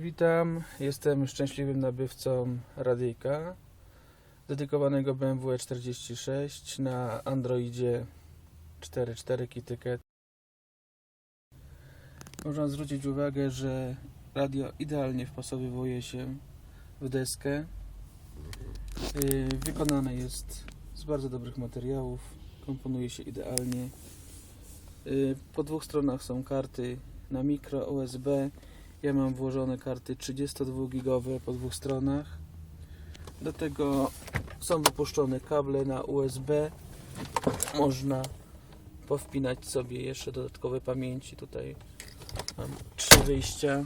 Witam, jestem szczęśliwym nabywcą radyjka dedykowanego BMW E46 na Androidzie 4.4 KitKat. Można zwrócić uwagę, że radio idealnie wpasowywuje się w deskę. Yy, Wykonane jest z bardzo dobrych materiałów, komponuje się idealnie. Yy, Po dwóch stronach są karty na mikro USB. Ja mam włożone karty 32 gigowe po dwóch stronach. Do tego są wypuszczone kable na USB. Można powpinać sobie jeszcze dodatkowe pamięci. Tutaj mam trzy wyjścia.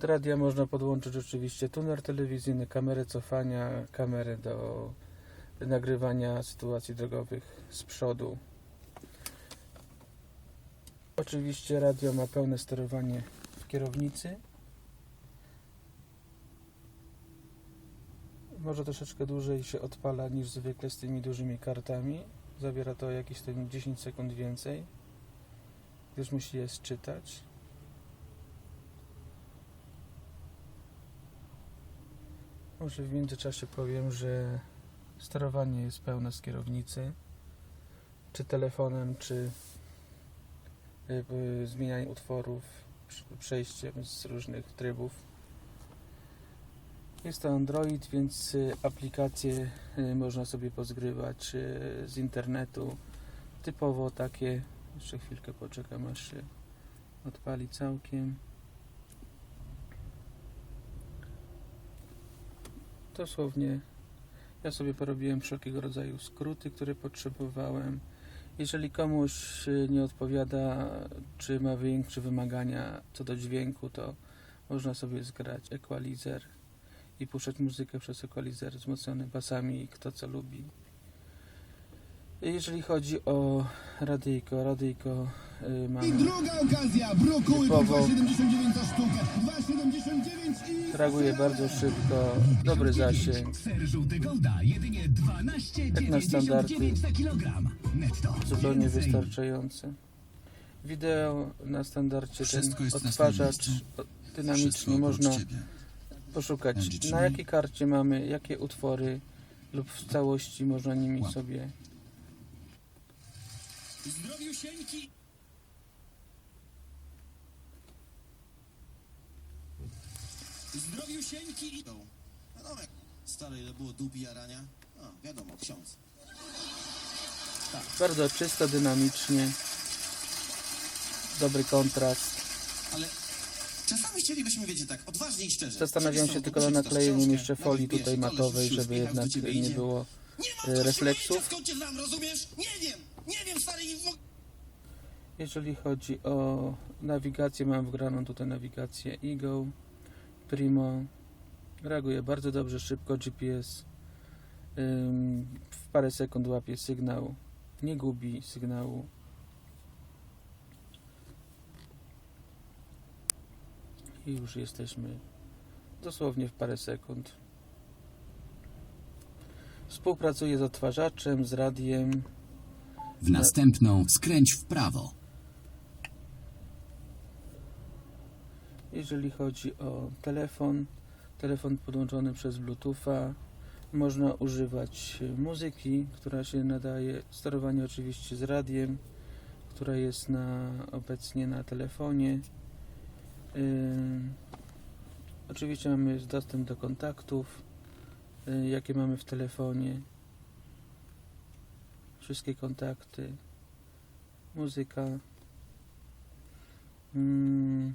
Do radia można podłączyć oczywiście tuner telewizyjny, kamerę cofania, kamerę do nagrywania sytuacji drogowych z przodu. Oczywiście radio ma pełne sterowanie kierownicy. Może troszeczkę dłużej się odpala niż zwykle z tymi dużymi kartami. Zabiera to jakieś tam 10 sekund więcej, gdyż musi je sczytać. Może w międzyczasie powiem, że sterowanie jest pełne z kierownicy, czy telefonem, czy y, y, zmienianiem utworów, przejściem z różnych trybów. Jest to Android, więc y, aplikacje y, można sobie pozgrywać y, z internetu. Typowo takie. Jeszcze chwilkę poczekam, aż się odpali całkiem. Dosłownie ja sobie porobiłem wszelkiego rodzaju skróty, które potrzebowałem. Jeżeli komuś y, nie odpowiada, czy ma większe wymagania co do dźwięku, to można sobie zgrać equalizer i puszczać muzykę przez equalizer wzmocniony basami, kto co lubi. Jeżeli chodzi o radyjko, radyjko y, I mamy, druga okazja, brokuły po Typowo. 2,79 za sztukę. 2,79 i... reaguje bardzo szybko, dobry zasięg, Ser żółty Golda, jedynie 12,99 Jak na standardy. za kilogram. Netto. zupełnie Więcej. wystarczające. Wideo na standardzie ten Wszystko odtwarzacz dynamicznie można poszukać na jakiej karcie mamy, jakie utwory lub w całości można nimi sobie Zdrowiusieńki. Zdrowiusieńki. No, wiadomo, jak stare ile było dupi jarania. No, wiadomo, ksiądz. bardzo czysto, dynamicznie dobry kontrast Ale czasami chcielibyśmy, wiecie, tak, odważnie i szczerze. zastanawiam się tylko naklejeniem książkę, jeszcze folii tutaj matowej, żeby jednak nie było Nie e, mam refleksów? refleksów. cię znam, rozumiesz? Nie wiem, nie wiem, stary, i w... Jeżeli chodzi o nawigację, mam wgraną tutaj nawigację Eagle, Primo. Reaguje bardzo dobrze, szybko GPS. W parę sekund łapie sygnał. Nie gubi sygnału. I już jesteśmy dosłownie w parę sekund. Współpracuje z odtwarzaczem, z radiem. W następną skręć w prawo. Jeżeli chodzi o telefon, telefon podłączony przez Bluetootha, można używać muzyki, która się nadaje, sterowanie oczywiście z radiem, która jest na, obecnie na telefonie. Ym, oczywiście mamy dostęp do kontaktów, y, jakie mamy w telefonie. Wszystkie kontakty, muzyka. Mm.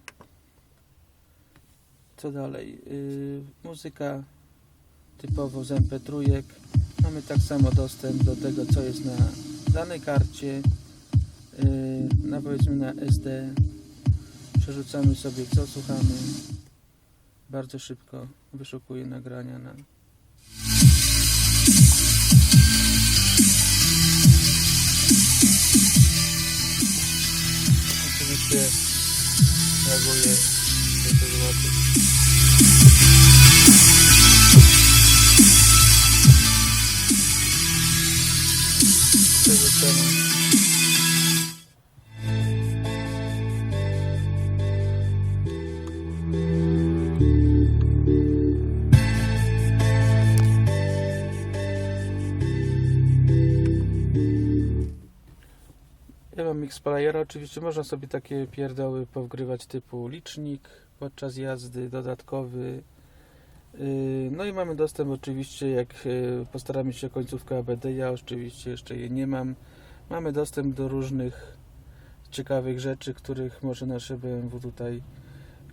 Co dalej? Yy, muzyka typowo z MP3. Mamy tak samo dostęp do tego, co jest na danej karcie. Yy, na powiedzmy na SD. Przerzucamy sobie, co słuchamy. Bardzo szybko wyszukuje nagrania na Ja mam X-Playera, oczywiście można sobie takie pierdoły powgrywać typu licznik podczas jazdy, dodatkowy. Yy, No i mamy dostęp oczywiście, jak yy, postaramy się końcówkę ABD, ja oczywiście jeszcze jej nie mam. Mamy dostęp do różnych ciekawych rzeczy, których może nasze BMW tutaj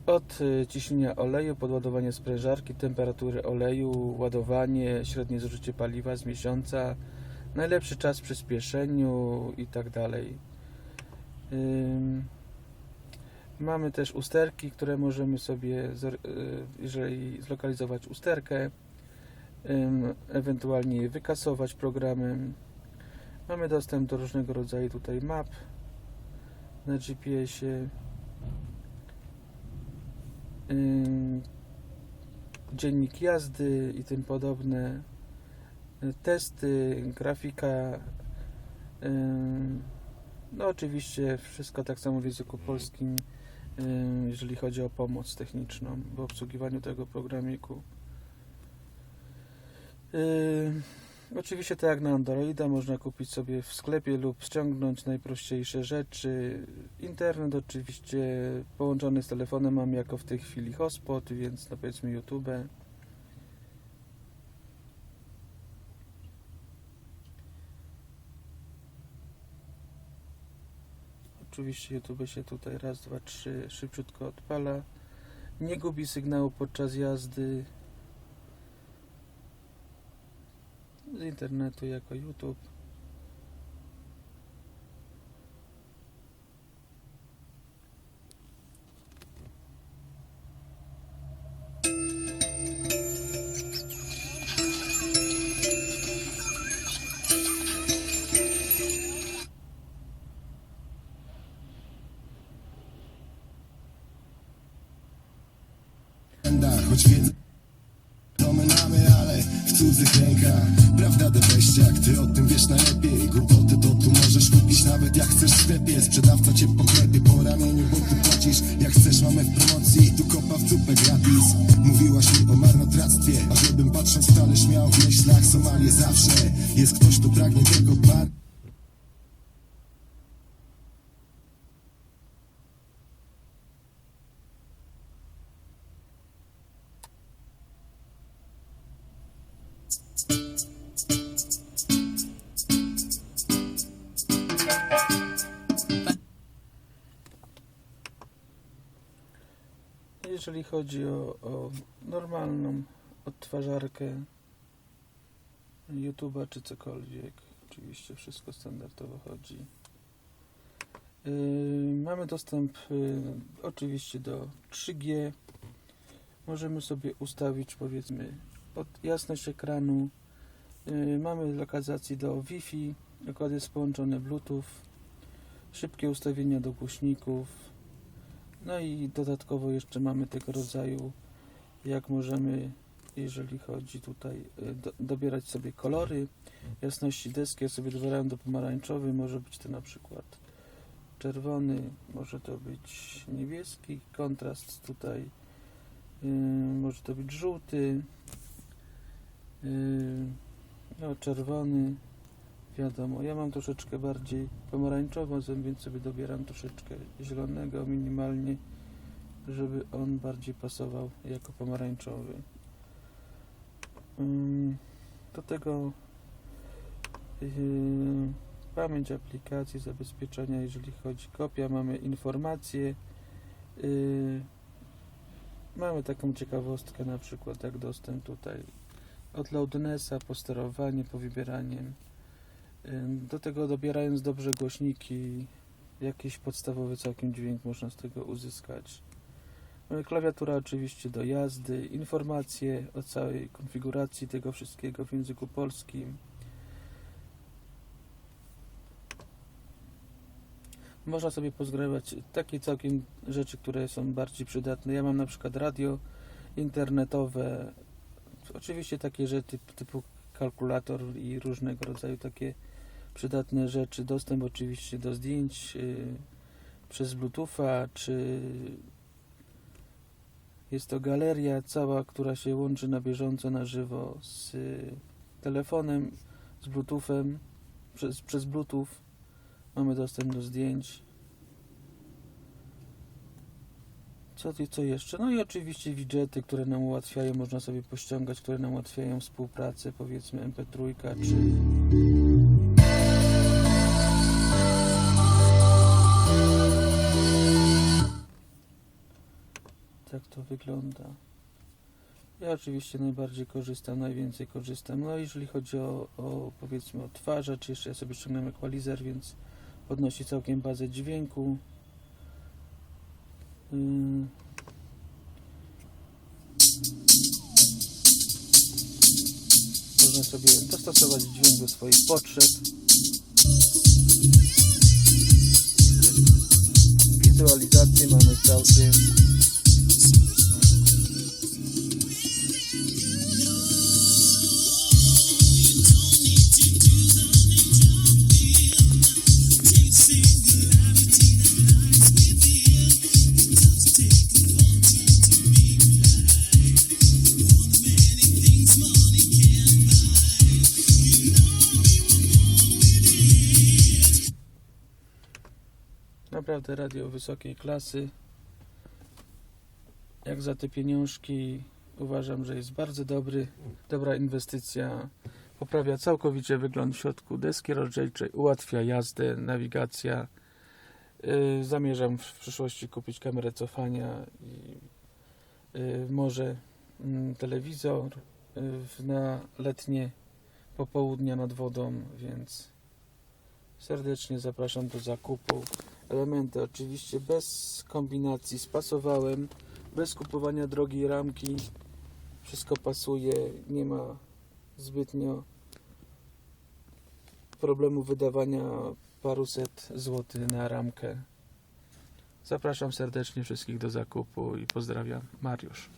od yy, ciśnienia oleju, podładowanie sprężarki, temperatury oleju, ładowanie, średnie zużycie paliwa z miesiąca, najlepszy czas w przyspieszeniu i tak dalej. Mamy też usterki, które możemy sobie, y, jeżeli zlokalizować usterkę, ewentualnie wykasować programem. Mamy dostęp do różnego rodzaju tutaj map na GPS-ie. Ym, Dziennik jazdy i tym podobne. Y, Testy, grafika. ym, no oczywiście wszystko tak samo w języku polskim, ym, jeżeli chodzi o pomoc techniczną w obsługiwaniu tego programiku. Oczywiście tak jak na Androida można kupić sobie w sklepie lub ściągnąć najprościejsze rzeczy. Internet oczywiście połączony z telefonem mam jako w tej chwili hotspot, więc no powiedzmy YouTube. Oczywiście YouTube się tutaj raz, dwa, trzy szybciutko odpala. Nie gubi sygnału podczas jazdy z internetu jako YouTube. Rękach. Prawda deweściak, ty o tym wiesz najlepiej. Głupoty to tu możesz kupić nawet jak chcesz w sklepie. Sprzedawca cię poklepie po ramieniu, bo ty płacisz. Jak chcesz mamy w promocji, tu kopa w cupę gratis. Mówiłaś mi o marnotrawstwie A żebym patrząc w talerz miał w myślach Somalię zawsze. Jest ktoś, kto pragnie tego bar Jeżeli chodzi o, o normalną odtwarzarkę YouTube'a czy cokolwiek, oczywiście wszystko standardowo chodzi. Yy, mamy dostęp yy, oczywiście do 3G. Możemy sobie ustawić powiedzmy od jasność ekranu. Yy, mamy lokalizację do Wi-Fi, układ jest połączony Bluetooth, szybkie ustawienia do głośników. No i dodatkowo jeszcze mamy tego rodzaju, jak możemy, jeżeli chodzi tutaj, y, do, dobierać sobie kolory jasności deski. Ja sobie dobierałem do pomarańczowy, może być to na przykład czerwony, może to być niebieski, kontrast tutaj, y, może to być żółty, y, no czerwony, wiadomo. Ja mam troszeczkę bardziej pomarańczową, więc sobie dobieram troszeczkę zielonego minimalnie, żeby on bardziej pasował jako pomarańczowy. Ym, Do tego yy, pamięć aplikacji, zabezpieczenia, jeżeli chodzi kopia, mamy informacje. Yy, mamy taką ciekawostkę na przykład jak dostęp tutaj od loudnessa, posterowanie, powybieranie. Ym, Do tego dobierając dobrze głośniki, jakiś podstawowy całkiem dźwięk można z tego uzyskać. Mamy klawiatura oczywiście do jazdy, informacje o całej konfiguracji tego wszystkiego w języku polskim. Można sobie pozgrywać takie całkiem rzeczy, które są bardziej przydatne. Ja mam na przykład radio internetowe, oczywiście takie rzeczy typu kalkulator i różnego rodzaju takie przydatne rzeczy. Dostęp oczywiście do zdjęć yy, przez Bluetootha, czy Jest to galeria cała, która się łączy na bieżąco, na żywo z y, telefonem, z Bluetoothem, przez, przez Bluetooth. Mamy dostęp do zdjęć. Co, co jeszcze? No i oczywiście widgety, które nam ułatwiają, można sobie pościągać, które nam ułatwiają współpracę, powiedzmy MP3 czy tak to wygląda. Ja oczywiście najbardziej korzystam, najwięcej korzystam. No jeżeli chodzi o, o powiedzmy odtwarzacz, jeszcze ja sobie ściągnąłem equalizer, więc podnosi całkiem bazę dźwięku. Ym. Można sobie dostosować dźwięk do swoich potrzeb. Wizualizację mamy całkiem Naprawdę radio wysokiej klasy. Jak za te pieniążki uważam, że jest bardzo dobry, dobra inwestycja. Poprawia całkowicie wygląd w środku deski rozdzielczej, ułatwia jazdę, nawigacja. Yy, zamierzam w przyszłości kupić kamerę cofania i yy, może mm, telewizor yy, na letnie popołudnia nad wodą, więc serdecznie zapraszam do zakupu elementy. Oczywiście bez kombinacji spasowałem bez kupowania drogiej ramki. Wszystko pasuje nie ma zbytnio problemu wydawania paruset złotych na ramkę. Zapraszam serdecznie wszystkich do zakupu i pozdrawiam. Mariusz